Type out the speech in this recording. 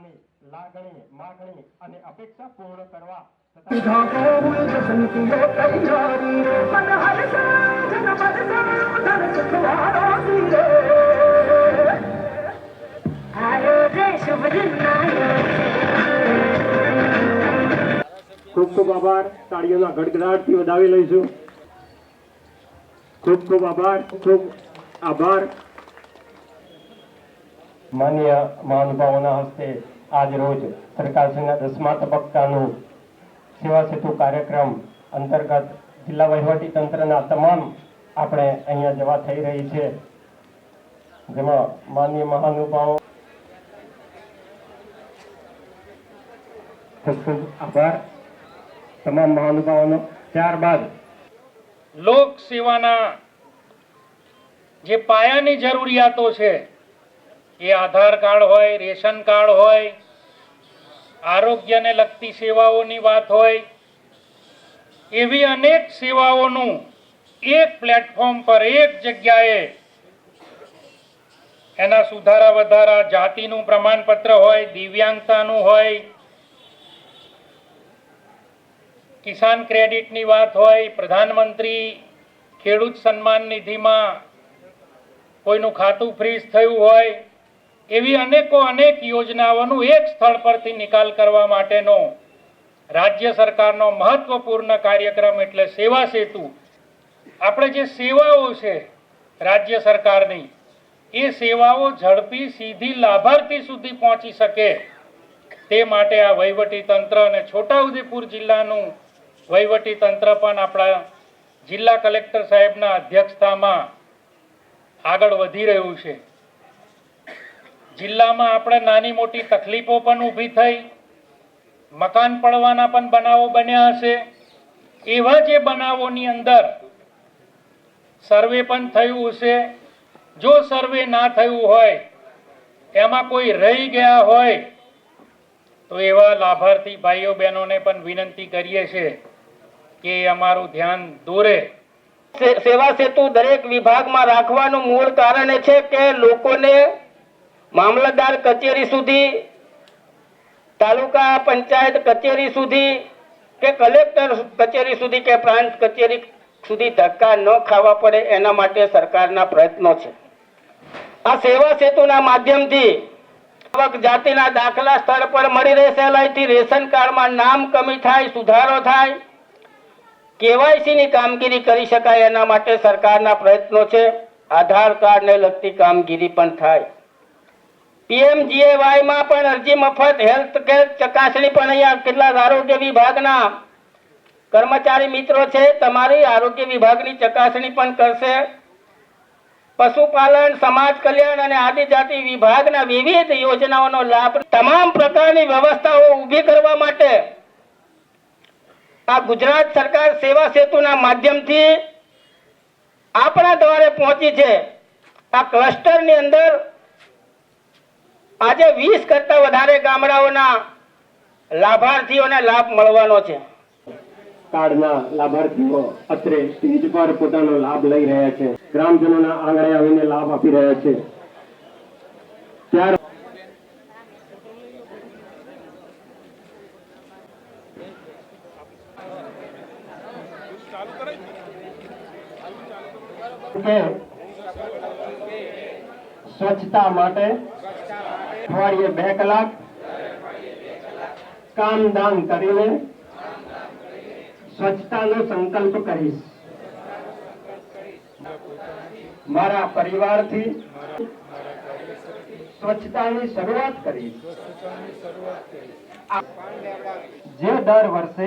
સેવાની લાગણી માગણી અને અપેક્ષા પૂર્ણ કરવા તથા ખૂબ ખૂબ આભાર. તાળીઓના ગડગડાટથી વધાવી લઈશું. ખૂબ ખૂબ આભાર. ખૂબ આભાર. માન્ય મહાનુભાવોના હસ્તે આજ રોજ સરકારશ્રીના દસમા તબક્કાનું સેવા સેતુ કાર્યક્રમ અંતર્ગત જિલ્લા વહીવટી તંત્રના તમામ આપણે અહીંયા જવા થઈ રહી છે. જેમાં માન્ય મહાનુભાવો આભાર. તમામ મહાનુભાવોનો ત્યારબાદ લોક સેવાના જે પાયાની જરૂરિયાતો છે એ આધાર કાર્ડ હોય, રેશન કાર્ડ હોય, આરોગ્યને લગતી સેવાઓની વાત હોય, એવી અનેક સેવાઓનું એક પ્લેટફોર્મ પર એક જગ્યાએ એના સુધારા વધારા, જાતિનું પ્રમાણપત્ર હોય, દિવ્યાંગતાનું હોય, કિસાન ક્રેડિટની વાત હોય, પ્રધાનમંત્રી ખેડૂત સન્માન નિધિમાં કોઈનું ખાતું ફ્રીઝ થયું હોય એવી અનેકો અનેક યોજનાઓનું એક સ્થળ પરથી નિકાલ કરવા માટેનો રાજ્ય સરકારનો મહત્વપૂર્ણ કાર્યક્રમ એટલે સેવા સેતુ. આપણે જે સેવાઓ છે રાજ્ય સરકારની, એ સેવાઓ ઝડપી સીધી લાભાર્થી સુધી પહોંચી શકે તે માટે આ વહીવટી તંત્ર અને છોટાઉદેપુર જિલ્લાનું વહીવટી તંત્ર પણ આપણા જિલ્લા કલેક્ટર સાહેબના અધ્યક્ષતામાં આગળ વધી રહ્યું છે. જિલ્લામાં આપણે નાની મોટી તકલીફો પણ ઊભી થઈ, મકાન પડવાના પણ બનાવો બન્યા હશે. એવા જે બનાવોની અંદર સર્વે પણ થયું હશે. જો સર્વે ના થયું હોય, એમાં કોઈ રહી ગયા હોય, તો એવા લાભાર્થી ભાઈઓ બહેનોને પણ વિનંતી કરીએ છીએ કે અમારું ધ્યાન દોરે. સેવા સેતુ દરેક વિભાગમાં રાખવાનું મૂળ કારણ છે કે લોકોને મામલતદાર કચેરી સુધી, તાલુકા પંચાયત કચેરી સુધી કે કલેક્ટર કચેરી સુધી કે પ્રાંત કચેરી સુધી ધક્કા ન ખાવા પડે એના માટે સરકારના પ્રયત્નો છે. આ સેવા સેતુના માધ્યમથી આવક જાતિના દાખલા સ્થળ પર મળી રહે સહેલાઈથી રેશન કાર્ડમાં નામ કમી થાય, સુધારો થાય, કેવાયસીની કામગીરી કરી શકાય એના માટે સરકારના પ્રયત્નો છે. આધાર કાર્ડને લગતી કામગીરી પણ થાય. પીએમજીએવાયમાં પણ અરજી મફત હેલ્થ કેર ચકાસણી પણ અહીંયા કેટલાક આરોગ્ય વિભાગના કર્મચારી મિત્રો છે, તમારી આરોગ્ય વિભાગની ચકાસણી પણ કરશે. પશુપાલન, સમાજ કલ્યાણ અને આદિજાતિ વિભાગના વિવિધ યોજનાઓનો લાભ તમામ પ્રકારની વ્યવસ્થાઓ ઊભી કરવા માટે આ ગુજરાત સરકાર સેવા સેતુના માધ્યમથી આપણા દ્વારે પહોંચી છે. આ ક્લસ્ટરની અંદર આજે વીસ કરતા વધારે ગામડાઓના લાભાર્થીઓને લાભ મળવાનો છે. કાર્ડના લાભાર્થીઓ અત્રે સ્ટેજ પર પોતાનો લાભ લઈ રહ્યા છે. ગ્રામજનોના આંગણે આવીને લાભ આપી રહ્યા છે. ત્યાર સ્વચ્છતા માટે અઠવાડિયે બે કલાક કામ દાન કરીને સ્વચ્છતાનો સંકલ્પ કરીશ. મારા પરિવારથી સ્વચ્છતાની શરૂઆત કરીશ. આ- જે દર વર્ષે